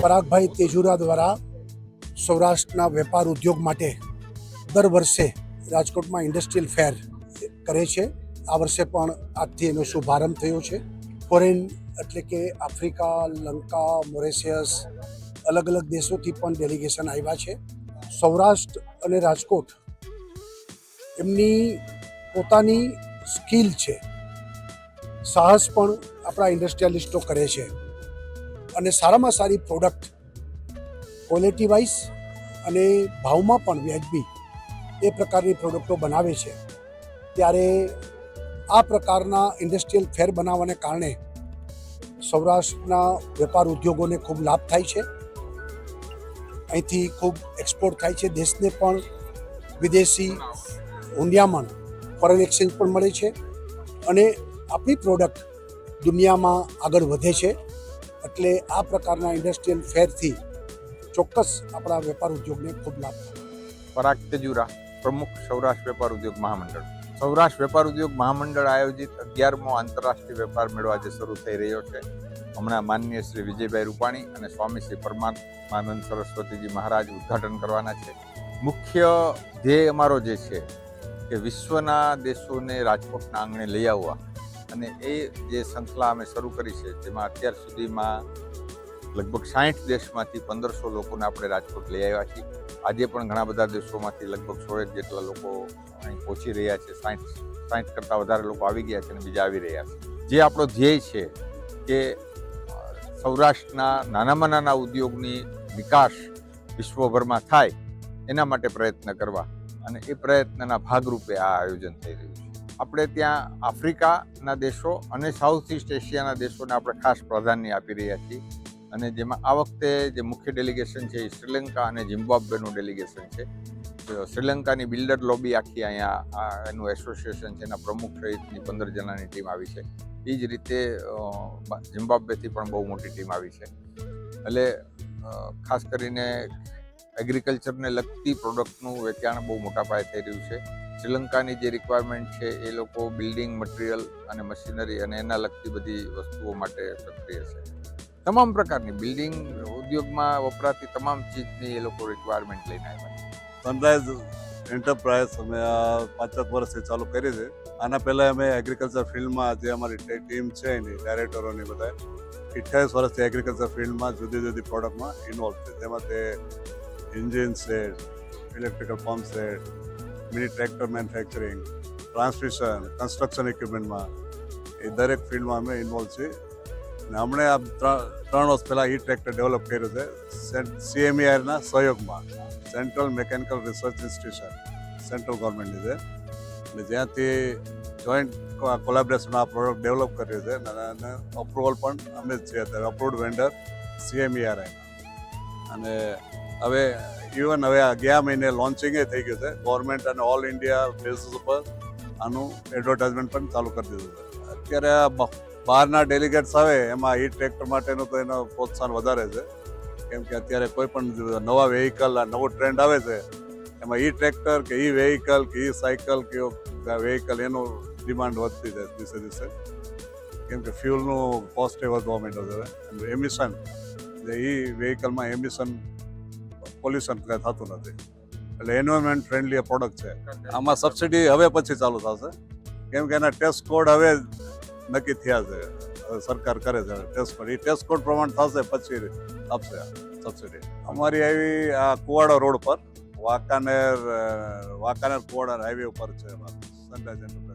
પરાગભાઈ તેજુરા દ્વારા સૌરાષ્ટ્રના વેપાર ઉદ્યોગ માટે દર વર્ષે રાજકોટમાં ઇન્ડસ્ટ્રીયલ ફેર કરે છે. આ વર્ષે પણ આજથી એનો શુભારંભ થયો છે. ફોરેન એટલે કે આફ્રિકા, લંકા, મોરેશિયસ અલગ અલગ દેશોથી પણ ડેલિગેશન આવ્યા છે. સૌરાષ્ટ્ર અને રાજકોટ એમની પોતાની સ્કિલ છે. સાહસ પણ આપણા ઇન્ડસ્ટ્રીયાલિસ્ટો કરે છે. અને સારામાં સારી પ્રોડક્ટ ક્વોલિટી વાઇઝ અને ભાવમાં પણ વ્યાજબી એ પ્રકારની પ્રોડક્ટો બનાવે છે. ત્યારે આ પ્રકારના ઇન્ડસ્ટ્રીયલ ફેર બનાવવાને કારણે સૌરાષ્ટ્રના વેપાર ઉદ્યોગોને ખૂબ લાભ થાય છે. અહીંથી ખૂબ એક્સપોર્ટ થાય છે. દેશને પણ વિદેશી હુંડિયામણ ફોરેન એક્સચેન્જ પણ મળે છે અને આપણી પ્રોડક્ટ દુનિયામાં આગળ વધે છે. એટલે આ પ્રકારના ઇન્ડસ્ટ્રીયલ ફેરથી ચોક્કસ આપણા વેપાર ઉદ્યોગને ખૂબ લાભ પરાગ તેજુરા પ્રમુખ સૌરાષ્ટ્ર વેપાર ઉદ્યોગ મહામંડળ. સૌરાષ્ટ્ર વેપાર ઉદ્યોગ મહામંડળ આયોજિત અગિયારમો આંતરરાષ્ટ્રીય વેપાર મેળો આજે શરૂ થઈ રહ્યો છે. હમણાં માનનીય શ્રી વિજયભાઈ રૂપાણી અને સ્વામી શ્રી પરમાત્માનંદ સરસ્વતીજી મહારાજ ઉદ્ઘાટન કરવાના છે. મુખ્ય ધ્યેય અમારો જે છે કે વિશ્વના દેશોને રાજકોટના આંગણે લઈ આવવા. અને એ જે શૃંખલા અમે શરૂ કરી છે, જેમાં અત્યાર સુધીમાં લગભગ સાઠ દેશમાંથી પંદરસો લોકોને આપણે રાજકોટ લઈ આવ્યા છીએ. આજે પણ ઘણા બધા દેશોમાંથી લગભગ સોળેક જેટલા લોકો અહીં પહોંચી રહ્યા છે. સાઠ સાઠ કરતાં વધારે લોકો આવી ગયા છે અને બીજા આવી રહ્યા છે. જે આપણો ધ્યેય છે કે સૌરાષ્ટ્રના નાનામાં નાના ઉદ્યોગની વિકાસ વિશ્વભરમાં થાય, એના માટે પ્રયત્ન કરવા. અને એ પ્રયત્નના ભાગરૂપે આ આયોજન થઈ રહ્યું છે. આપણે ત્યાં આફ્રિકાના દેશો અને સાઉથ ઇસ્ટ એશિયાના દેશોને આપણે ખાસ પ્રાધાન્ય આપી રહ્યા છીએ. અને જેમાં આ વખતે જે મુખ્ય ડેલિગેશન છે એ શ્રીલંકા અને ઝિમ્બાબ્વેનું ડેલિગેશન છે. શ્રીલંકાની બિલ્ડર લોબી આખી અહીંયા એનું એસોસિએશન છે એના પ્રમુખ સહિતની પંદર જણાની ટીમ આવી છે. એ જ રીતે ઝિમ્બાબ્વેથી પણ બહુ મોટી ટીમ આવી છે. એટલે ખાસ કરીને એગ્રીકલ્ચરને લગતી પ્રોડક્ટનું વેચાણ બહુ મોટા પાયે થઈ રહ્યું છે. શ્રીલંકાની જે રિક્વાયરમેન્ટ છે, એ લોકો બિલ્ડિંગ મટીરિયલ અને મશીનરી અને એના લગતી બધી વસ્તુઓ માટે સક્રિય છે. તમામ પ્રકારની બિલ્ડિંગ ઉદ્યોગમાં વપરાતી તમામ ચીજની એ લોકો રિક્વાયરમેન્ટ લઈને આવ્યા સનરાઈઝ એન્ટરપ્રાઇઝ અમે આ પાંચ સાત વર્ષથી ચાલુ કરી છે. આના પહેલાં અમે એગ્રીકલ્ચર ફિલ્ડમાં જે અમારી ટીમ છે એની ડાયરેક્ટરોની બધા અઠ્યાવીસ વર્ષથી એગ્રીકલ્ચર ફિલ્ડમાં જુદી જુદી પ્રોડક્ટમાં ઇન્વોલ્વ છે. જેમાં તે engine set electrical pump set mini tractor manufacturing, transmission, construction ઇક્વિપમેન્ટમાં એ દરેક ફિલ્ડમાં અમે ઇન્વોલ્વ છીએ. અને હમણે આ ત્રણ વર્ષ પહેલાં ઈ ટ્રેક્ટર ડેવલપ કર્યું છે સીએમઈઆરના સહયોગમાં central mechanical research institution central ગવર્મેન્ટની છે. અને જ્યાંથી જોઈન્ટ કોલેબરેશન આ પ્રોડક્ટ ડેવલપ કર્યું છે અને અપ્રુવલ પણ અમે જ છીએ અત્યારે અપ્રુવડ વેન્ડર સીએમઈઆરઆઈ અને હવે ઇવન હવે આ ગયા મહિને લોન્ચિંગે થઈ ગયું છે. ગવર્મેન્ટ અને ઓલ ઇન્ડિયા બેસિસ ઉપર આનું એડવર્ટાઇઝમેન્ટ પણ ચાલુ કરી દીધું છે. અત્યારે આ બહારના ડેલિગેટ્સ આવે, એમાં ઈ ટ્રેક્ટર માટેનું તો એનો પ્રોત્સાહન વધારે છે. કેમ કે અત્યારે કોઈ પણ નવા વેહિકલ નવો ટ્રેન્ડ આવે છે, એમાં ઈ ટ્રેક્ટર કે ઈ વેહિકલ કે ઈ સાયકલ કે વેહિકલ એનું ડિમાન્ડ વધતી જાય દિવસે દિવસે કેમ કે ફ્યુલનું કોસ્ટ એ વધવા માંડ્યો છે એમિશન જે ઈ વેહિકલમાં એમિશન પોલ્યુશન કાંઈ થતું નથી. એટલે એન્વાયરમેન્ટ ફ્રેન્ડલી પ્રોડક્ટ છે. આમાં સબસિડી હવે પછી ચાલુ થશે. કેમ કે એના ટેસ્ટ કોડ હવે નક્કી થયા છે. સરકાર કરે છે ટેસ્ટ કોડ એ ટેસ્ટ કોડ પ્રમાણે થશે પછી આપશે સબસિડી અમારી આવી આ કુવાડો રોડ પર વાંકાનેર વાંકાનેર કુવાડા હાઈવે ઉપર છે. સનરાઈઝ